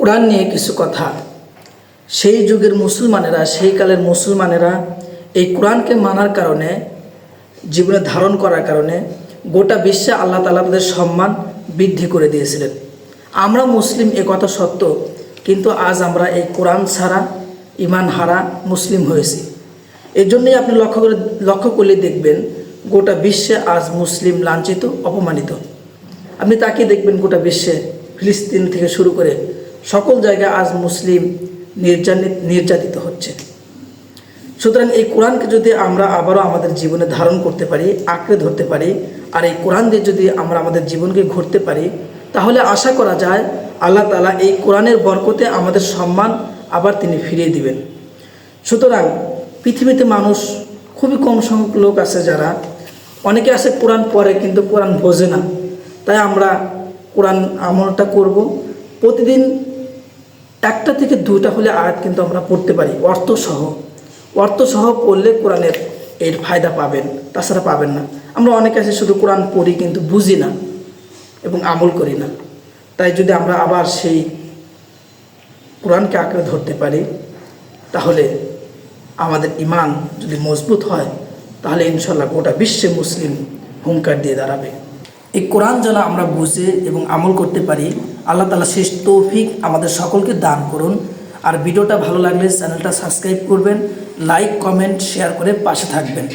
কোরআন নিয়ে কিছু কথা। সেই যুগের মুসলমানেরা, সেই কালের মুসলমানেরা এই কোরআনকে মানার কারণে, জীবনে ধারণ করার কারণে গোটা বিশ্বে আল্লাহ তালা তাদের সম্মান বৃদ্ধি করে দিয়েছিলেন। আমরা মুসলিম এ কথা সত্য, কিন্তু আজ আমরা এই কোরআন ছাড়া ইমান হারা মুসলিম হয়েছি। এর জন্যই আপনি লক্ষ্য করে, লক্ষ্য করলে দেখবেন গোটা বিশ্বে আজ মুসলিম লাঞ্ছিত, অপমানিত। আপনি তাকে দেখবেন গোটা বিশ্বে ফিলিস্তিন থেকে শুরু করে সকল জায়গায় আজ মুসলিম নির্যাতিত নির্যাতিত হচ্ছে। সুতরাং এই কোরআনকে যদি আমরা আবারও আমাদের জীবনে ধারণ করতে পারি, আঁকড়ে ধরতে পারি, আর এই কোরআন দিয়ে যদি আমরা আমাদের জীবনকে ঘুরতে পারি, তাহলে আশা করা যায় আল্লাহ তালা এই কোরআনের বরকতে আমাদের সম্মান আবার তিনি ফিরিয়ে দিবেন। সুতরাং পৃথিবীতে মানুষ, খুবই কম সংখ্যক লোক আছে যারা, অনেকে আছে কোরআন পড়ে কিন্তু কোরআন বোঝে না। তাই আমরা কোরআন আমলটা করব। প্রতিদিন একটা থেকে দুইটা হলে আয়াত কিন্তু আমরা পড়তে পারি, অর্থসহ। অর্থসহ পড়লে কোরআনের এর ফায়দা পাবেন, তাছাড়া পাবেন না। আমরা অনেকে আছে শুধু কোরআন পড়ি কিন্তু বুঝি না এবং আমল করি না। তাই যদি আমরা আবার সেই কোরআনকে আঁকড়ে ধরতে পারি, তাহলে আমাদের ইমান যদি মজবুত হয়, তাহলে ইনশাল্লাহ গোটা বিশ্বে মুসলিম হুঙ্কার দিয়ে দাঁড়াবে। এই কোরআন যেন আমরা বুঝে এবং আমল করতে পারি, আল্লাহ তালা শেষ তৌফিক আমাদের সকলকে দান করুন। আর ভিডিওটা ভালো লাগলে চ্যানেলটা সাবস্ক্রাইব করবেন, লাইক, কমেন্ট, শেয়ার করে পাশে থাকবেন।